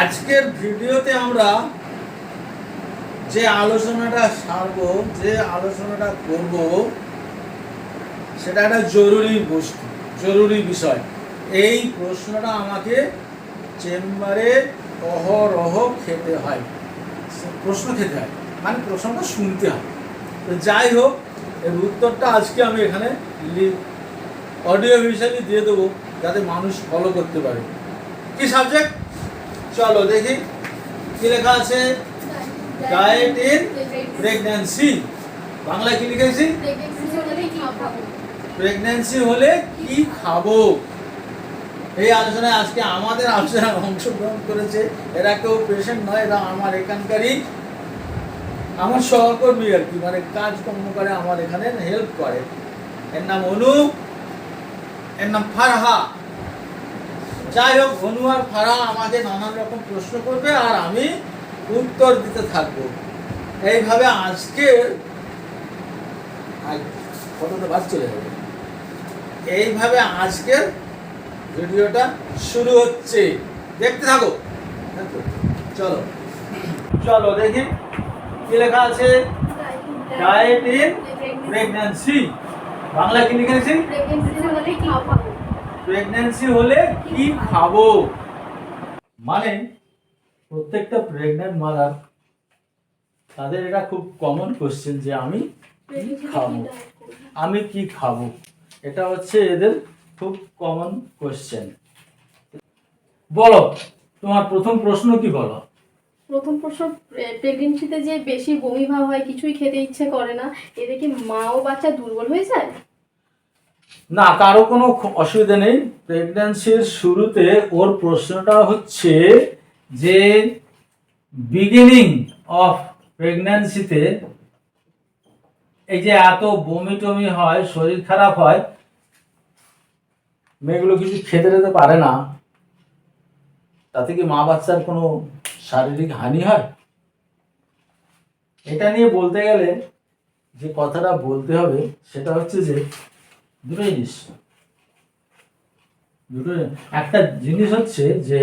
আজকের ভিডিওতে আমরা যে আলোচনাটা সারব, যে আলোচনাটা করব, সেটা একটা জরুরি বস্তু, জরুরি বিষয়। এই প্রশ্নটা আমাকে চেম্বারে অহরহ খেতে হয়। প্রশ্ন খেতে হয় মানে প্রশ্নটা শুনতে হয়। তো যাই হোক, এর উত্তরটা আজকে আমি এখানে অডিও হিসাবে দিয়ে দেবো, যাতে মানুষ ফলো করতে পারে। কি সাবজেক্ট চলো দেখি, কি লেখা আছে? ডায়েট ইন প্রেগন্যান্সি বাংলায় কি লিখেছি প্রেগন্যান্সি হলে কি খাব? এই আলোচনায় আজকে আমাদের আলোচনায় অংশগ্রহণ করেছে। এরা কেউ পেশেন্ট নয়, এরা আমার এখানকারই। আমার সহকর্মী আর কি মানে কাজকর্ম করে, আমার এখানে হেল্প করে। এর নাম অনু এর নাম ফারহা। যাই হোক অনু আর ফারহা আমাকে নানান রকম প্রশ্ন করবে আর আমি উত্তর দিতে থাকব। এইভাবে আজকে আই, কতটা বাদ চলে যাবে? এইভাবে আজকের ভিডিওটা শুরু হচ্ছে। দেখতে থাকো। চলো। চলো দেখি। কি লেখা আছে? Died in pregnancy. বাংলা কি লিখেছি প্রেগন্যান্সি হলে কি খাব? মানে প্রত্যেকটা প্রেগন্যান্ট মাদার তাদের এটা খুব কমন কোশ্চেন যে আমি কি খাব? আমি কি খাব? এটা হচ্ছে এদের খুব কমন কোশ্চেন বলো তোমার প্রথম প্রশ্ন কি বলো? প্রথম প্রশ্ন প্রেগনেন্সিতে যে বেশি বমি ভাব হয় কিছুই খেতে ইচ্ছে করে না এতে কি মা ও বাচ্চা দুর্বল হয়ে যায়? না, কারও কোনো অসুবিধা নেই। প্রেগন্যান্সির শুরুতে ওর প্রশ্নটা হচ্ছে যে বিগিনিং অফ প্রেগন্যান্সিতে এই যে এত বমি টমি হয়, শরীর খারাপ হয়, মেয়েগুলো কিছু খেতে টেতে পারে না, তাতে কি মা বাচ্চার কোনো শারীরিক হানি হয়? এটা নিয়ে বলতে গেলে যে কথাটা বলতে হবে, সেটা হচ্ছে যে দুটো জিনিস। দুটো একটা জিনিস হচ্ছে যে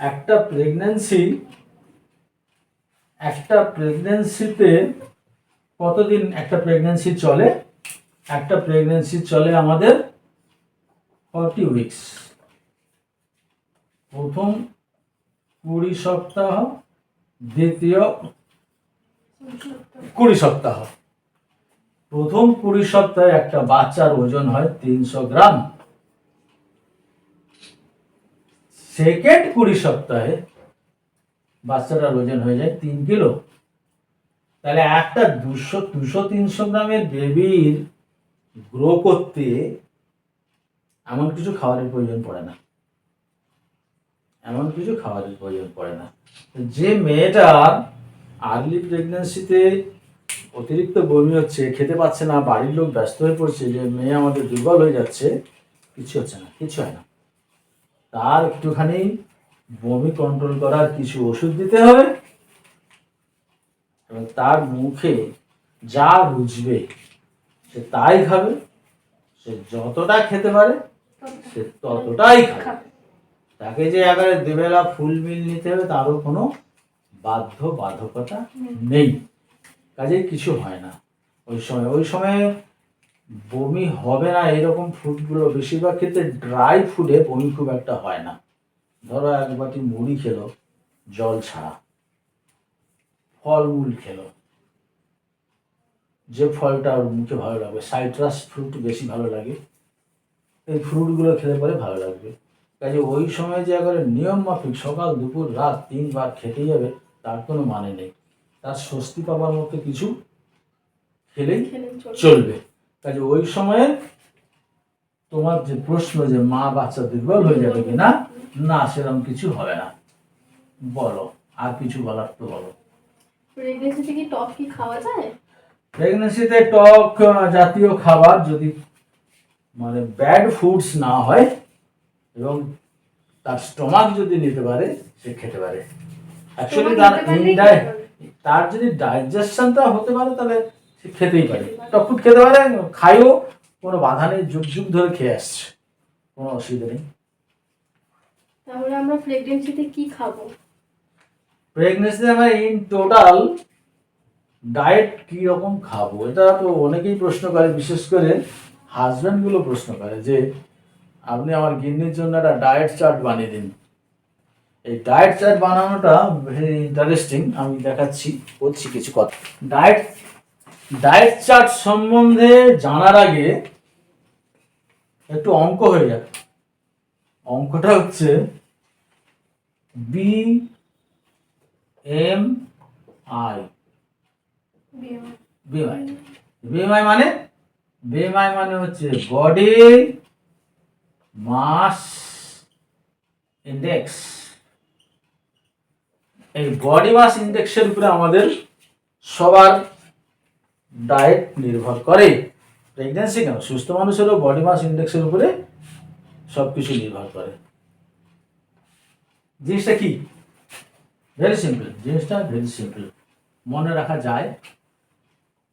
একটা প্রেগন্যান্সি একটা প্রেগন্যান্সিতে কতদিন একটা প্রেগন্যান্সি চলে? একটা প্রেগন্যান্সি চলে আমাদের ফর্টি উইকস প্রথম কুড়ি সপ্তাহ দ্বিতীয় কুড়ি সপ্তাহ। প্রথম কুড়ি সপ্তাহে একটা বাচ্চার ওজন হয় তিনশো গ্রাম। সেকেন্ড কুড়ি সপ্তাহে বাচ্চাটার ওজন হয়ে যায় তিন কিলো। তাহলে একটা দুশো দুশো তিনশো গ্রামের বেবির গ্রো করতে এমন কিছু খাবারের প্রয়োজন পড়ে না। এমন কিছু খাবারের প্রয়োজন পড়ে না। যে মেয়েটা আর্লি প্রেগনেন্সিতে অতিরিক্ত বমি হচ্ছে খেতে পাচ্ছে না বাড়ির লোক ব্যস্ত হয়ে পড়ছে যে মেয়ে আমাদের দুর্বল হয়ে যাচ্ছে কিছু হচ্ছে না কিছু হয় না। তার একটুখানি বমি কন্ট্রোল করার কিছু ওষুধ দিতে হবে এবং তার মুখে যা বুঝবে সে তাই খাবে সে যতটা খেতে পারে সে ততটাই খাবে। তাকে যে এবারে দুবেলা ফুল মিল নিতে হবে তারও কোনো বাধ্য বাধকতা নেই। কাজেই কিছু হয় না। ওই সময় ওই সময় বমি হবে না এরকম ফুডগুলো বেশিরভাগ ক্ষেত্রে ড্রাই ফুডে বমি খুব একটা হয় না। ধরো এক বাটি মুড়ি খেলো, জল ছাড়া। ফলমূল খেলো। যে ফলটা ওর মুখে ভালো লাগবে সাইট্রাস ফ্রুট বেশি ভালো লাগে। এই ফ্রুটগুলো খেলে পরে ভালো লাগবে। কাজে ওই সময় যে একবারে নিয়ম মাফিক সকাল, দুপুর, রাত তিনবার খেতেই যাবে তার কোনো মানে নেই। তার স্বস্তি পাবার মতো কিছু খেলেই চলবে। কাজে ওই সময়ে তোমার যে প্রশ্ন যে মা বাচ্চা দুর্বল হয়ে যাবে কিনা না সেরকম কিছু হবে না। বলো আর কিছু বলার তো বলো। প্রেগনেন্সিতে কি টক কি খাওয়া যায়? প্রেগনেন্সিতে টক জাতীয় খাবার যদি মানে ব্যাড ফুডস না হয় এবং তার স্টমাক যদি নিতে পারে সে খেতে পারে। অ্যাকচুয়ালি তার তার যদি ডাইজেশনটা হতে পারে তাহলে সে খেতেই পারে। টক ফুড খেতে পারে খাইও কোনো বাধা নেই যুগ যুগ ধরে খেয়ে আসছে। কোনো অসুবিধা নেই। তাহলে আমরা প্রেগনেন্সিতে কি খাব? প্রেগনেন্সিতে আমরা ইন টোটাল ডায়েট কি রকম খাব? এটা তো অনেকেই প্রশ্ন করে বিশেষ করে হাজব্যান্ডগুলো প্রশ্ন করে যে আপনি আমার গিন্নির জন্য একটা ডায়েট চার্ট বানিয়ে দিন। এই ডায়েট চার্ট বানানোটা ভেরি ইন্টারেস্টিং আমি দেখাচ্ছি, বলছি কিছু কথা। ডায়েট ডায়েট চার্ট সম্বন্ধে জানার আগে একটু অঙ্ক হয়ে যাক। অঙ্কটা হচ্ছে B M I BMI BMI মানে? বিএমআই মানে হচ্ছে বডি মাস ইন্ডেক্স এই বডি মাস ইন্ডেক্সের উপরে আমাদের সবার ডায়েট নির্ভর করে। প্রেগনেন্সি কেন? সুস্থ মানুষেরও বডি মাস ইন্ডেক্সের উপরে সব কিছু নির্ভর করে। জিনিসটা কি? ভেরি সিম্পল জিনিসটা ভেরি সিম্পল মনে রাখা যায়,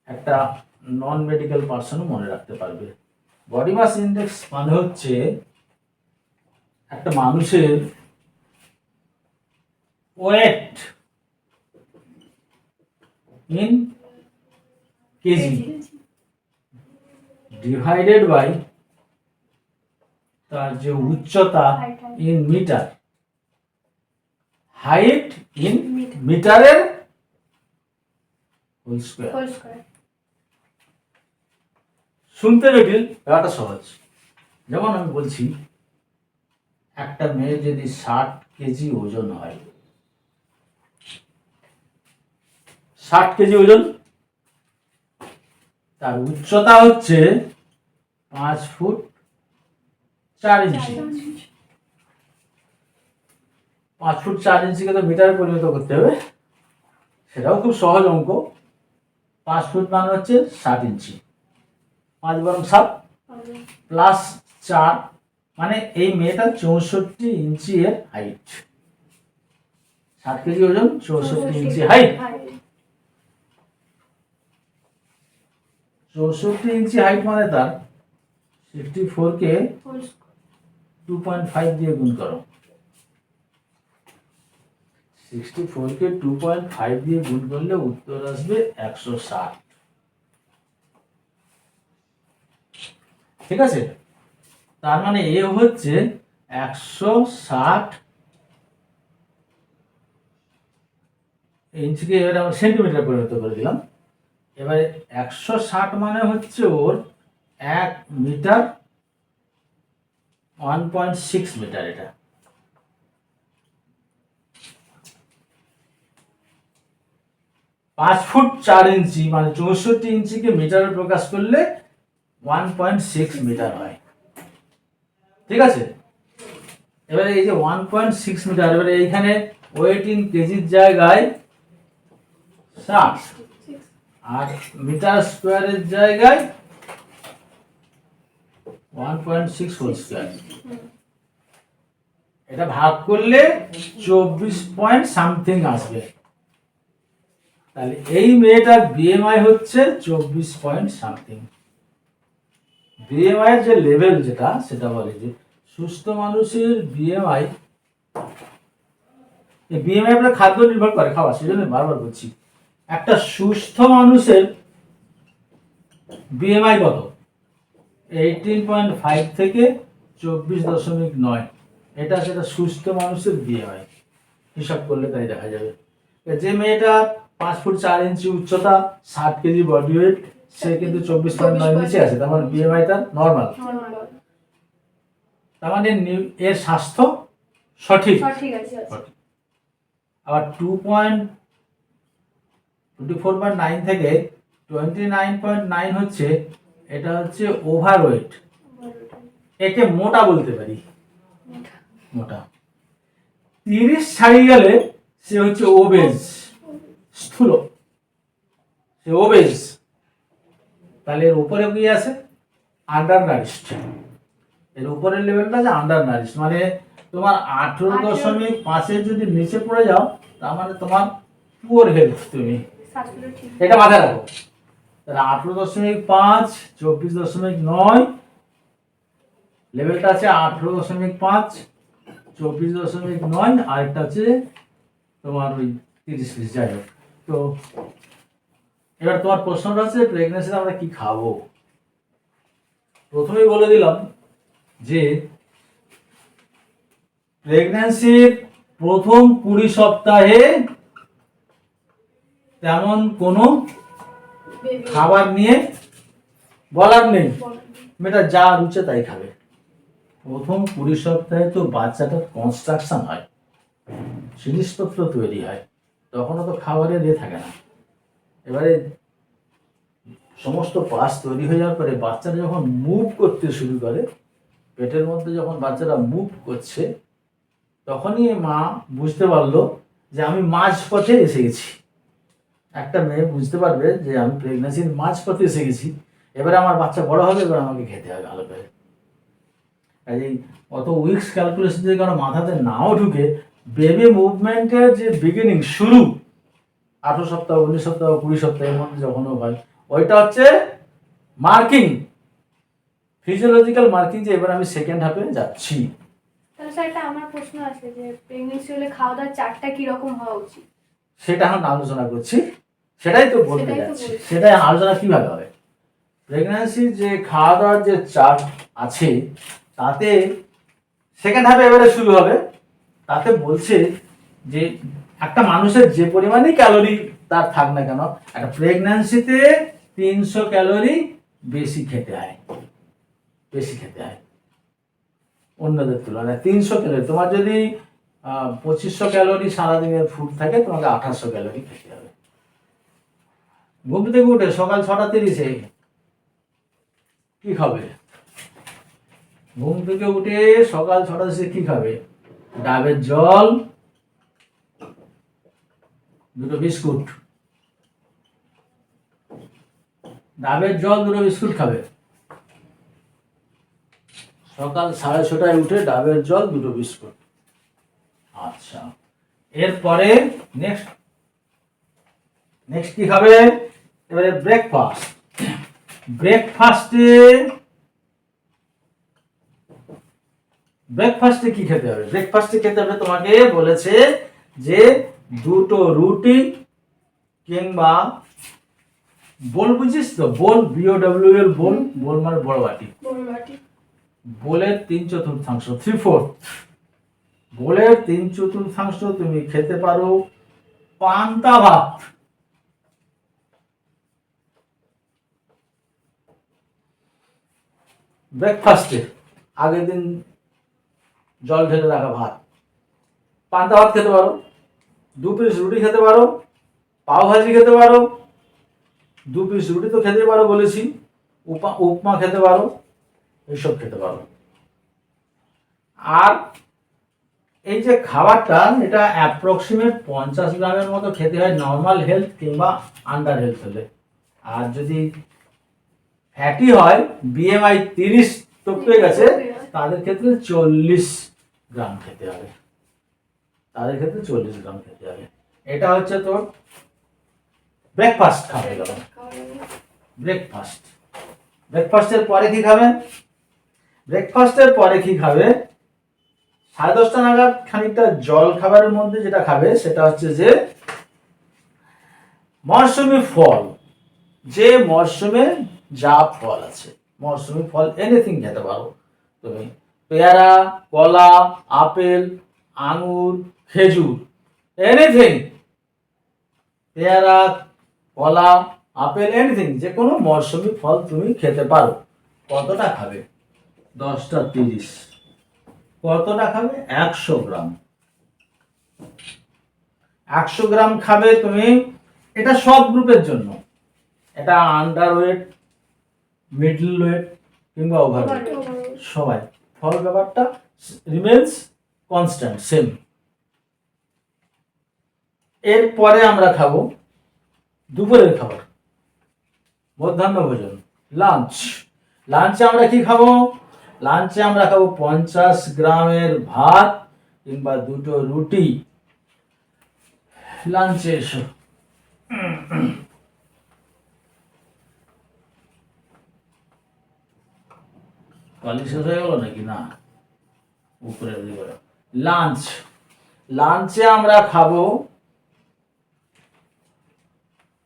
একটা নন মেডিকেল পার্সনও মনে রাখতে পারবে। বডি মাস ইন্ডেক্স মানে হচ্ছে একটা মানুষের weight. In KG. Divided by তার যে উচ্চতা ইন মিটার হাইট ইন মিটারের হোল স্কোয়ার শুনতে জটিল ব্যাপারটা সহজ। যেমন আমি বলছি একটা মেয়ে যদি ষাট কেজি ওজন হয় ষাট কেজি ওজন। তার উচ্চতা হচ্ছে পাঁচ ফুট চার ইঞ্চি। পাঁচ ফুট চার ইঞ্চিকে তো মিটারে পরিণত করতে হবে। সেটাও খুব সহজ অঙ্ক। পাঁচ ফুট মানে হচ্ছে ষাট ইঞ্চি। পাঁচ বরং সাত। প্লাস চার মানে এই মেয়েটা চৌষট্টি ইঞ্চি এর হাইট ষাট কেজি ওজন চৌষট্টি ইঞ্চি হাইট চৌষট্টি ইঞ্চি হাইট মানে তার সিক্সটি ফোর কে টু পয়েন্ট ফাইভ দিয়ে গুণ করো। সিক্সটি ফোর কে টু পয়েন্ট ফাইভ দিয়ে গুণ করলে উত্তর আসবে একশো ষাট। ঠিক আছে? তার মানে এ হচ্ছে একশো ষাট ইঞ্চিকে এবারে আমরা সেন্টিমিটার পরিণত করে দিলাম। এবারে একশো ষাট মানে হচ্ছে ওর এক metre one point six metre এটা। পাঁচ ফুট চার ইঞ্চি মানে চৌষট্টি ইঞ্চিকে মিটারে প্রকাশ করলে ওয়ান পয়েন্ট সিক্স মিটার হয়। ঠিক আছে? এবারে এই যে ওয়ান পয়েন্ট সিক্স মিটার, এবারে এইখানে ওয়েট ইন কেজির জায়গায় ষাট। আর মিটার স্কোয়ারের জায়গায় one point six whole square. এটা ভাগ করলে চব্বিশ পয়েন্ট সামথিং আসবে। তাহলে এই মেয়েটার বিএমআই হচ্ছে চব্বিশ পয়েন্ট সামথিং। বিএমআই এর যে লেভেল যেটা, সেটা বলে যে সুস্থ মানুষের বিএমআই বিএমআই আপনার খাদ্য নির্ভর করে খাওয়া সেজন্য বারবার বলছি। একটা সুস্থ মানুষের বিএমআই কত? এইটিন পয়েন্ট ফাইভ থেকে চব্বিশ দশমিক নয়। এটা সেটা সুস্থ মানুষের বিএমআই হিসাব করলে তাই দেখা যাবে। যে মেয়েটা পাঁচ ফুট চার ইঞ্চি উচ্চতা ষাট কেজি বডি ওয়েট সে কিন্তু চব্বিশ পয়েন্ট নয় নিচে আছে। তার মানে বিএমআই তার নর্মাল তার মানে এর স্বাস্থ্য সঠিক। আবার two point twenty four point nine থেকে টোয়েন্টি নাইন পয়েন্ট নাইন হচ্ছে এটা হচ্ছে ওভার ওয়েট একে মোটা বলতে পারি। মোটা। তিরিশ ছাড়িয়ে গেলে সে হচ্ছে ওবেজ স্থূল। সে ওবেজ তাহলে এর উপরে কি আছে? আন্ডার নারিস্ট এর উপরের লেভেলটা যে আন্ডার নারিস্ট মানে তোমার আঠেরো দশমিক পাঁচের যদি নিচে পড়ে যাও, তার মানে তোমার পুয়ার হেলথ তুমি। এটা মাথায় রাখো। তাহলে আঠেরো দশমিক পাঁচ, চব্বিশ দশমিক নয়, লেভেলটা আছে আঠেরো দশমিক পাঁচ, চব্বিশ দশমিক নয় আর একটা হচ্ছে তোমার ওই তিরিশ পিস যাই হোক। তো এবার তোমার প্রশ্নটা আছে প্রেগনেন্সিতে আমরা কি খাব? প্রথমেই বলে দিলাম যে প্রেগন্যান্সির প্রথম কুড়ি সপ্তাহে তেমন কোনো খাবার নিয়ে বলার নেই। মেয়েটা যা রুচে তাই খাবে। প্রথম কুড়ি সপ্তাহে তো বাচ্চাটার কনস্ট্রাকশন হয়। জিনিসপত্র তৈরি হয়। তখনও তো খাবারের ইয়ে থাকে না। এবারে সমস্ত পাস তৈরি হয়ে যাওয়ার পরে বাচ্চারা যখন মুভ করতে শুরু করে পেটের মধ্যে যখন বাচ্চারা মুভ করছে তখনই মা বুঝতে পারল যে আমি মাঝ পথে এসে গেছি একটা মেয়ে বুঝতে পারবে যে আমি প্রেগনেন্সির মাঝ পথে এসে গেছি এবারে আমার বাচ্চা বড় হবে এবার আমাকে খেতে হবে ভালো করে। কাজেই অত উইক্স ক্যালকুলেশন যদি কারও মাথাতে নাও ঢুকে বেবি মুভমেন্টের যে বিগিনিং শুরু আঠারো সপ্তাহ উনিশ সপ্তাহ কুড়ি সপ্তাহের মধ্যে যখনও হয় ওইটা হচ্ছে মার্কিং ফিজিওলজিক্যাল মার্কিং যে এবার আমি সেকেন্ড হাফে যাচ্ছি। তাহলে স্যার একটা আমার প্রশ্ন আছে যে প্রেগনেন্সি হলে খাওয়া দাওয়ার চারটা কীরকম হওয়া উচিত? সেটা এখন আলোচনা করছি। সেটাই তো বলতে যাচ্ছি। সেটাই আলোচনা কীভাবে হবে? প্রেগন্যান্সির যে খাওয়া দাওয়ার যে চার্ট আছে তাতে সেকেন্ড হাফে এবারে শুরু হবে। তাতে বলছে যে একটা মানুষের যে পরিমাণে ক্যালোরি তার থাক না কেন একটা প্রেগন্যান্সিতে তিনশো ক্যালোরি বেশি খেতে হয়। বেশি খেতে হয়। অন্যদের তুলনায়। তিনশো ক্যালোরি তোমার যদি পঁচিশশো ক্যালোরি সারাদিনের ফুড থাকে তোমাকে আঠাশশো ক্যালোরি খেতে হবে। ঘুম থেকে উঠে সকাল ছটা তিরিশে। কি খাবে? ঘুম থেকে উঠে সকাল ছটা তিরিশে কি খাবে? ডাবের জল, দুটো বিস্কুট। ডাবের জল, দুটো বিস্কুট খাবে। সকাল সাড়ে ছটায় উঠে ডাবের জল, দুটো বিস্কুট। আচ্ছা। এরপরে নেক্সট নেক্সট কি খাবে? এবারে ব্রেকফাস্ট ব্রেকফাস্টে ব্রেকফাস্টে কি খেতে হবে? ব্রেকফাস্টে খেতে হবে তোমাকে বলেছে যে দুটো রুটি কিংবা বোল বুঝিস তো? বোল বিও ডাব্লিউ এল বোল বোল মানে বড় বাটি। বোলের তিন চতুর্থাংশ থ্রি ফোর্থ বোলের তিন চতুর্থাংশ তুমি খেতে পারো পান্তা ভাত। ব্রেকফাস্টে আগের দিন জল ঢেলে রাখা ভাত। পান্তা ভাত খেতে পারো, দু পিস রুটি খেতে পারো, পাও ভাজি খেতে পারো, দু পিস রুটি তো খেতে পারো বলেছি উপমা উপমা খেতে পারো এইসব খেতে পারো। আর এই যে খাবারটা, এটা অ্যাপ্রক্সিমেট পঞ্চাশ গ্রামের মতো খেতে হয় নর্মাল হেলথ কিংবা আন্ডার হেলথ হলে। আর যদি ফ্যাটি হয় বিএমআই তিরিশ টপকে গেছে, তাদের ক্ষেত্রে চল্লিশ গ্রাম খেতে হবে। তাদের ক্ষেত্রে চল্লিশ গ্রাম খেতে হবে। এটা হচ্ছে তোর ব্রেকফাস্ট খাওয়া গেল ব্রেকফাস্ট ব্রেকফাস্টের পরে কি খাবেন? ব্রেকফাস্টের পরে কি খাবে? সাড়ে দশটা নাগাদ খানিকটা জল খাবারের মধ্যে যেটা খাবে, সেটা হচ্ছে যে মরশুমি ফল। যে মরশুমে যা ফল আছে। মরশুমি ফল এনিথিং খেতে পারো। তুমি পেয়ারা, কলা, আপেল, আঙুর, খেজুর এনিথিং পেয়ারা, কলা, আপেল এনিথিং যে কোনো মরশুমি ফল তুমি খেতে পারো। কতটা খাবে? দশটা তিরিশ। কতটা খাবে? একশো গ্রাম। একশো গ্রাম খাবে তুমি, এটা সব গ্রুপের জন্য। এটা আন্ডার ওয়েট মিডল ওয়েট কিংবা ওভার সবাই। ফল ব্যাপারটা রিমেন্স কনস্ট্যান্ট সেম এরপরে আমরা খাব দুপুরের খাবার মধ্যাহ্ন ভোজন লাঞ্চ লাঞ্চে আমরা কি খাব? লাঞ্চে আমরা খাব পঞ্চাশ গ্রামের ভাত কিংবা দুটো রুটি। লাঞ্চে এসো। কালি শেষ হয়ে গেল নাকি? না। উপরে লাঞ্চ লাঞ্চে আমরা খাব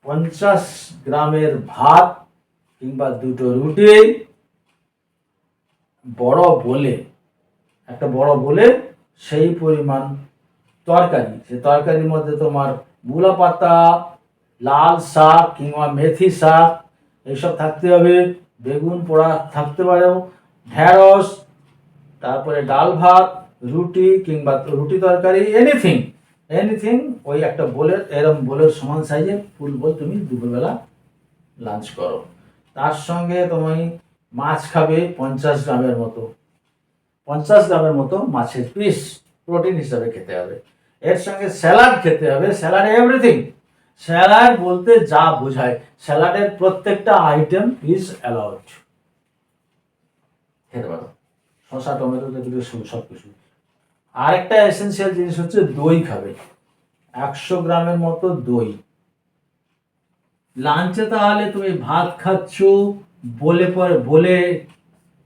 পঞ্চাশ গ্রামের ভাত কিংবা দুটো রুটি। বড় বলে, একটা বড় বলে সেই পরিমাণ তরকারি। সে তরকারির মধ্যে তোমার মূলা পাতা, লাল শাক কিংবা মেথি শাক, এইসব থাকতে হবে। বেগুন পোড়া থাকতে পারেও। ঢেঁড়স তারপরে ডাল ভাত, রুটি কিংবা রুটি তরকারি এনিথিং এনিথিং ওই একটা বোলের, এরম বোলের সমান সাইজে ফুল বল তুমি দুপুরবেলা লাঞ্চ করো। তার সঙ্গে তুমি মাছ খাবে পঞ্চাশ গ্রামের মতো। পঞ্চাশ গ্রামের মতো মাছের পিস প্রোটিন হিসাবে খেতে হবে। এর সঙ্গে স্যালাড খেতে হবে। স্যালাড এভরিথিং স্যালাড বলতে যা বোঝায়। স্যালাডের প্রত্যেকটা আইটেম ইজ অ্যালাউড খেতে পারো। শসা, টমেটো শুরু সব কিছু আরেকটা এসেন্সিয়াল জিনিস হচ্ছে দই খাবে। একশো গ্রামের মতো দই। লাঞ্চে তাহলে তুমি ভাত খাচ্ছ, বলে পরে, বলে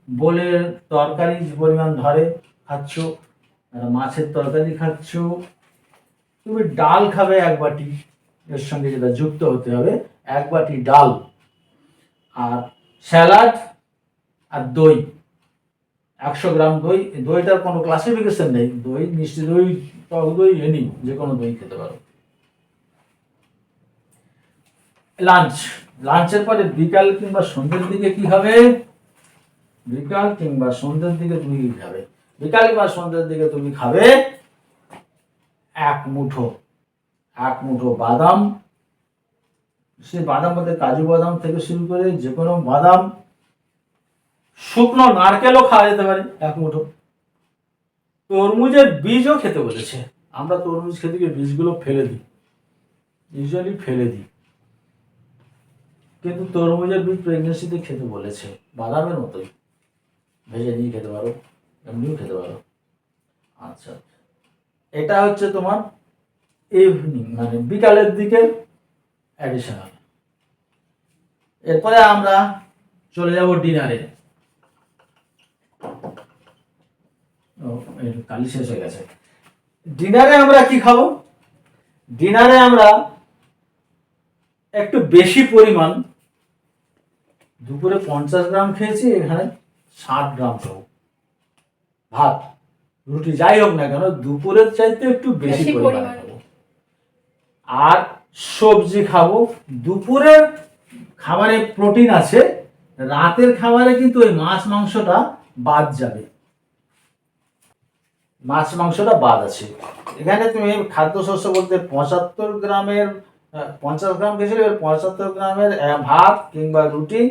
বলে তরকারি পরিমাণ ধরে খাচ্ছ মাছের তরকারি খাচ্ছ। তুমি ডাল খাবে এক বাটি, এর সঙ্গে যেটা যুক্ত হতে হবে, এক বাটি ডাল আর স্যালাড আর দই। একশো গ্রাম দই, দইটার কোনো ক্লাসিফিকেশন নেই। দই মিষ্টি দই টক দই এনি যে কোনো দই খেতে পারো। লাঞ্চ। লাঞ্চের পরে বিকাল কিংবা সন্ধ্যের দিকে কি হবে? বিকাল কিংবা সন্ধ্যের দিকে তুমি কি খাবে? বিকাল কিংবা সন্ধ্যের দিকে তুমি খাবে এক মুঠো এক মুঠো বাদাম। সে বাদাম বলতে কাজু বাদাম থেকে শুরু করে যে কোনো বাদাম শুকনো নারকেলও খাওয়া যেতে পারে, এক মুঠো। তরমুজের বীজও খেতে বলেছে। আমরা তরমুজ খেতে গিয়ে বীজগুলো ফেলে দিই। ইউজুয়ালি ফেলে দিই। কিন্তু তরমুজের বীজ প্রেগনেন্সিতে খেতে বলেছে। বাদামের মতোই। ভেজে নিয়ে খেতে পারো, এমনিও খেতে পারো। আচ্ছা। এটা হচ্ছে তোমার ইভিনিং মানে বিকালের দিকে অ্যাডিশনাল এরপরে আমরা চলে যাব ডিনারে ও এর কালি শেষ হয়ে গেছে। ডিনারে আমরা কি খাব? ডিনারে আমরা একটু বেশি পরিমাণ দুপুরে পঞ্চাশ গ্রাম খেয়েছি এখানে ষাট গ্রাম খাব। ভাত রুটি যাই হোক না কেন দুপুরের চাইতে একটু বেশি পরিমাণে। খাব। আর সবজি খাব। দুপুরের খাবারে প্রোটিন আছে রাতের খাবারে কিন্তু ওই মাছ মাংসটা বাদ যাবে। মাছ মাংসটা বাদ আছে। এখানে তুমি খাদ্যশস্য বলতে পঁচাত্তর গ্রামের পঞ্চাশ গ্রাম খেয়েছিলে, এবার পঁচাত্তর গ্রামের ভাত কিংবা রুটি,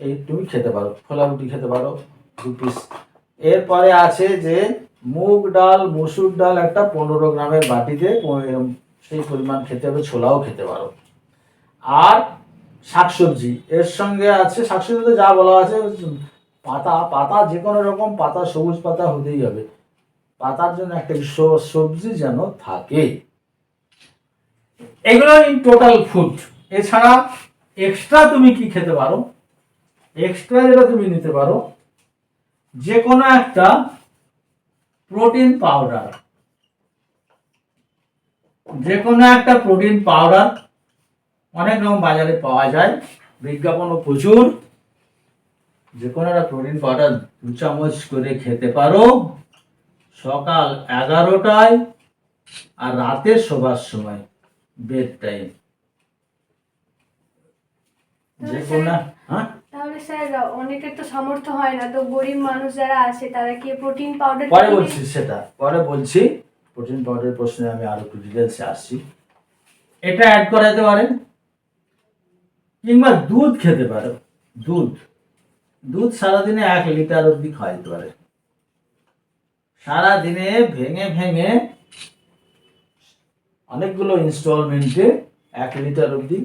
এই তুমি খেতে পারো খোলা রুটি খেতে পারো, দু পিস এরপরে আছে যে মুগ ডাল, মুসুর ডাল একটা পনেরো গ্রামের বাটিতে সেই পরিমাণ খেতে হবে, ছোলাও খেতে পারো। আর শাকসবজি, এর সঙ্গে আছে, শাকসবজিতে যা বলা আছে, পাতা পাতা যে কোনো রকম পাতা, সবুজ পাতা হতেই হবে। পাতার জন্য একটা সবজি যেন থাকে। এগুলো ইন টোটাল ফুড এছাড়া এক্সট্রা তুমি কি খেতে পারো? এক্সট্রা যেটা তুমি নিতে পারো যে কোনো একটা প্রোটিন পাউডার যে কোনো একটা প্রোটিন পাউডার অনেক রকম বাজারে পাওয়া যায়, বিজ্ঞাপনও প্রচুর। যে কোনো একটা প্রোটিন পাউডার দু চামচ করে খেতে পারো। সকাল এগারোটায় আর রাতে শোবার সময় বেড টাইম যে কোনো হ্যাঁ? তাহলে স্যার অনেকের তো সামর্থ্য হয় না তো গরিব মানুষ যারা আছে তারা কি প্রোটিন পাউডার পরে বলছি সেটা পরে বলছি প্রোটিন পাউডার প্রশ্নে আমি আরও একটু ডিটেলসে আসছি। এটা অ্যাড করাতে পারেন কিংবা দুধ খেতে পারো দুধ। দুধ সারাদিনে এক লিটার অব্দি খাওয়া যেতে পারে সারাদিনে ভেঙে ভেঙে অনেকগুলো ইনস্টলমেন্টে এক লিটার অব্দি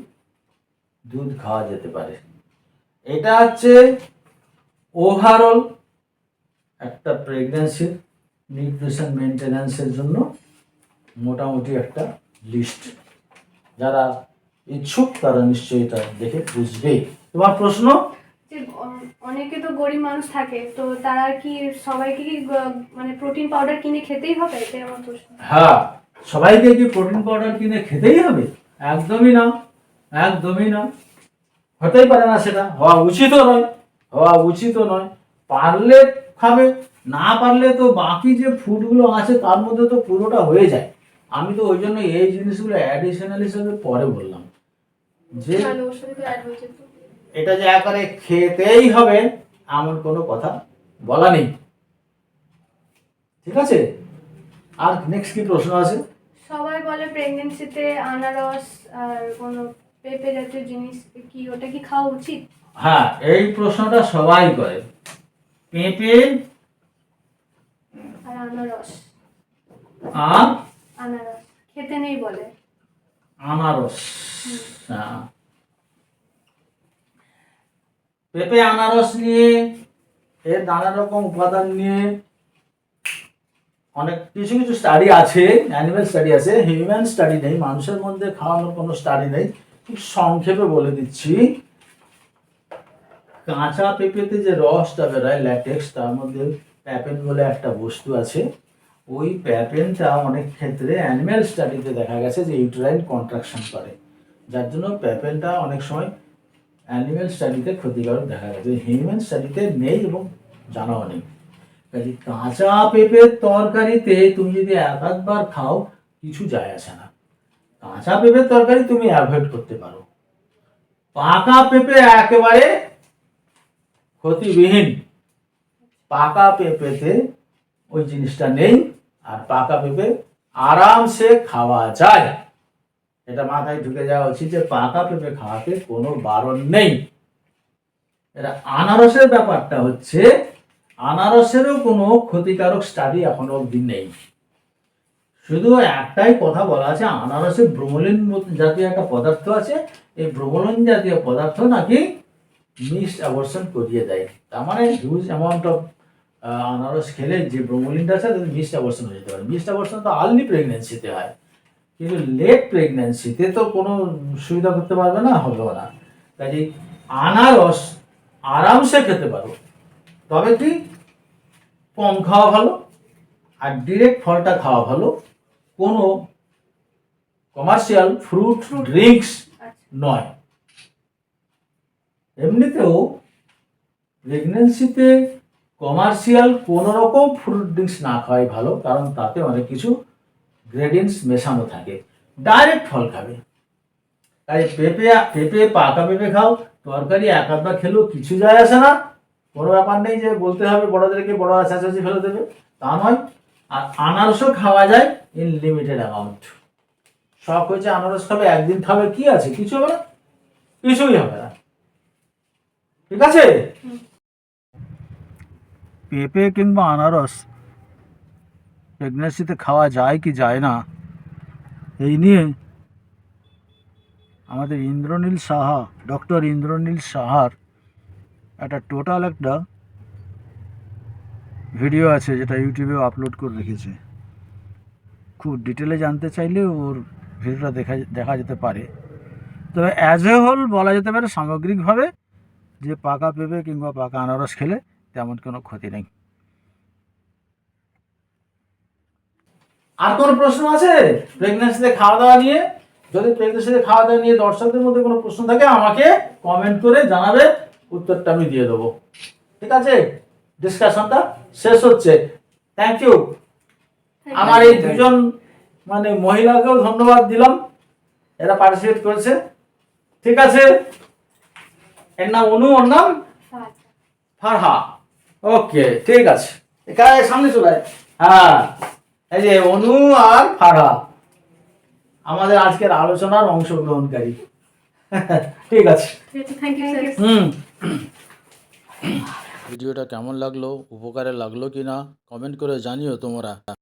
দুধ খাওয়া যেতে পারে। এটা হচ্ছে ওভারঅল একটা প্রেগন্যান্সির নিউট্রিশন মেনটেন্যান্সের জন্য মোটামুটি একটা লিস্ট যারা ইচ্ছুক তারা নিশ্চয়ই এটা দেখে বুঝবে। তোমার প্রশ্ন? অনেকে তো গরিব মানুষ থাকে তো তারা কি সবাইকে কি মানে প্রোটিন পাউডার কিনে খেতেই হবে? এটাই আমার প্রশ্ন। হ্যাঁ সবাইকে কি প্রোটিন পাউডার কিনে খেতেই হবে? একদমই না একদমই না। হতেই পারে না সেটা হওয়া উচিতও নয় হওয়া উচিতও নয়। পারলে খাবে না পারলে তো বাকি যে ফুডগুলো আছে তার মধ্যে তো পুরোটা হয়ে যায়। আমি তো ওই জন্য এই জিনিসগুলো অ্যাডিশনাল হিসেবে পরে বললাম। যে এটা যে একেবারে খেতেই হবে এমন কোনো কথা বলা নেই। ঠিক আছে? আর নেক্সট কি প্রশ্ন আছে? সবাই বলে প্রেগনেন্সিতে আনারস আর কোনো পেঁপে জাতীয় জিনিস কি ওটা কি খাওয়া উচিত? হ্যাঁ এই প্রশ্নটা সবাই করে। পেঁপে আর আনারস। আর? আনারস। খেতে নেই বলে। আনারস। হ্যাঁ। পেঁপে আনারস নিয়ে এর নানা রকম উপাদান নিয়ে, অনেক কিছু কিছু স্টাডি আছে অ্যানিমেল স্টাডি আছে হিউম্যান স্টাডি নেই, মানুষের মধ্যে খাওয়ানোর কোনো স্টাডি নেই, খুব সংক্ষেপে বলে দিচ্ছি। কাঁচা পেঁপেতে যে রসটা বেরোয় ল্যাটেক্স তার মধ্যে প্যাপেন বলে একটা বস্তু আছে। ওই প্যাপেনটা অনেক ক্ষেত্রে অ্যানিম্যাল স্টাডিতে দেখা গেছে যে ইউটেরাইন কন্ট্রাকশন করে। যার জন্য প্যাপেনটা অনেক সময় অ্যানিম্যাল স্টাডিতে ক্ষতিকারক দেখা গেছে হিউম্যান স্টাডিতে নেই এবং জানাও নেই কাজে কাঁচা পেঁপের তরকারিতে তুমি যদি এক আধবার খাও কিছু যায় আসে না কাঁচা পেঁপের তরকারি তুমি অ্যাভয়েড করতে পারো পাকা পেঁপে একেবারে ক্ষতিবিহীন পাকা পেঁপেতে ওই জিনিসটা নেই আর পাকা পেঁপে আরামসে খাওয়া যায় এটা মাথায় ঢুকে যাওয়া উচিত যে পাকা পেঁপে খাওয়াতে কোনো বারণ নেই। এটা আনারসের ব্যাপারটা হচ্ছে, আনারসেরও কোনো ক্ষতিকারক স্টাডি এখনও অবধি নেই। শুধু একটাই কথা বলা আছে, আনারসে ব্রোমলিন জাতীয় একটা পদার্থ আছে, এই ব্রোমলিন জাতীয় পদার্থ নাকি মিসড অ্যাবর্শন করিয়ে দেয়। তার মানে হিউজ অ্যামাউন্ট অফ আনারস খেলে যে ব্রোমলিনটা আছে তাদের মিসড অ্যাবর্শন হয়ে যেতে পারে। মিসড অ্যাবর্শন তো আর্লি প্রেগনেন্সিতে হয়। কিন্তু লেট প্রেগনেন্সিতে তো কোনো সুবিধা করতে পারবে না হবেও না। কাজে আনারস আরামসে খেতে পারো। তবে কি? কম খাওয়া ভালো আর ডিরেক্ট ফলটা খাওয়া ভালো। কোনো কমার্শিয়াল ফ্রুট ড্রিঙ্কস নয়। এমনিতেও প্রেগনেন্সিতে কমার্শিয়াল কোনো রকম ফ্রুট ড্রিঙ্কস না খাওয়াই ভালো কারণ তাতে অনেক কিছু গ্রেডিয়েন্টস মেশানো থাকে। ডাইরেক্ট ফল খাবে। তাই পেঁপে পেঁপে পাকা পেঁপে খাও তরকারি এক আধবার খেলেও কিছু যায় আসে না। কোনো ব্যাপার নেই যে বলতে হবে বড়দেরকে বড় আছাচাছি ফেলে দেবে। তা নয়। আর আনারসও খাওয়া যায় ইন লিমিটেড অ্যামাউন্ট শখ হয়েছে আনারস খাবে একদিন খাবে কি আছে? কিছু হবে না। কিছুই হবে না। ঠিক আছে? পেঁপে কিংবা আনারস প্রেগনেন্সিতে খাওয়া যায় কি যায় না, এই নিয়ে আমাদের ইন্দ্রনীল সাহা ডক্টর ইন্দ্রনীল সাহার একটা টোটাল একটা ভিডিও আছে যেটা ইউটিউবে আপলোড করে রেখেছে। খুব ডিটেলে জানতে চাইলে ওর ভিডিওটা দেখা দেখা যেতে পারে। তবে অ্যাজ এ হোল বলা যেতে পারে সামগ্রিকভাবে যে পাকা পেঁপে কিংবা পাকা আনারস খেলে তেমন কোনো ক্ষতি নেই। আর কোনো প্রশ্ন আছে? প্রেগনেন্সিতে খাওয়া দাওয়া নিয়ে? যদি প্রেগনেন্সিতে খাওয়া দাওয়া নিয়ে দর্শকদের মধ্যে কোনো প্রশ্ন থাকে আমাকে কমেন্ট করে জানাবে উত্তরটা আমি দিয়ে দেবো। ঠিক আছে? ডিসকাশনটা শেষ হচ্ছে। থ্যাংক ইউ আমার এই দুজন মানে মহিলাকেও ধন্যবাদ দিলাম। এরা পার্টিসিপেট করেছে। ঠিক আছে? এর নাম অনু ওর নাম? ফারহা। ওকে ঠিক আছে। এখানে সামনে চলে হ্যাঁ। এই যে অনু আর ফারা আমাদের আজকের আলোচনার অংশগ্রহণকারী। ঠিক আছে। ঠিক আছে থ্যাংক ইউ স্যার হুম। ভিডিওটা কেমন লাগল? উপকারে লাগল কি না কমেন্ট করে জানিও তোমরা।